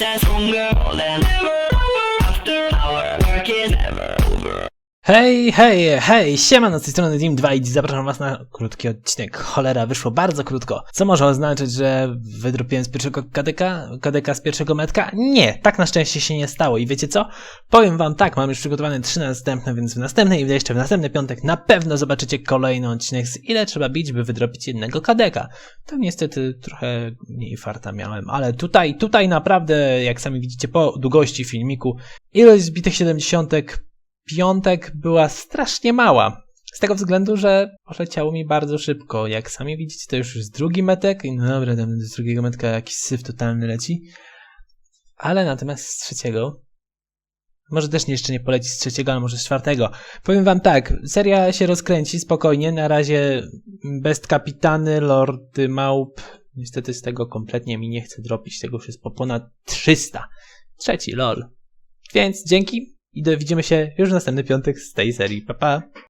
says stronger than ever after hours. Hej, hej, hej, siema, z tej strony Team 2 i zapraszam was na krótki odcinek. Cholera, wyszło bardzo krótko. Co może oznaczać, że wydropiłem z pierwszego KDK, KDK z pierwszego metka? Nie, tak na szczęście się nie stało i wiecie co? Powiem wam tak, mam już przygotowane trzy następne, więc w następnej i jeszcze w następny piątek na pewno zobaczycie kolejny odcinek z ile trzeba bić, by wydropić jednego KDK. To niestety trochę mniej farta miałem, ale tutaj, tutaj naprawdę, jak sami widzicie po długości filmiku, ilość zbitych 70 piątek była strasznie mała. Z tego względu, że poleciało mi bardzo szybko. Jak sami widzicie, to już jest drugi metek. I no dobra, tam z drugiego metka jakiś syf totalny leci. Ale natomiast z trzeciego. Może też nie- jeszcze nie poleci z trzeciego, ale może z czwartego. Powiem wam tak, seria się rozkręci spokojnie. Na razie Best Kapitany, Lordy Małp. Niestety z tego kompletnie mi nie chce dropić. Tego już jest po ponad 300. Trzeci, lol. Więc dzięki i do, widzimy się już w następny piątek z tej serii. Pa, pa.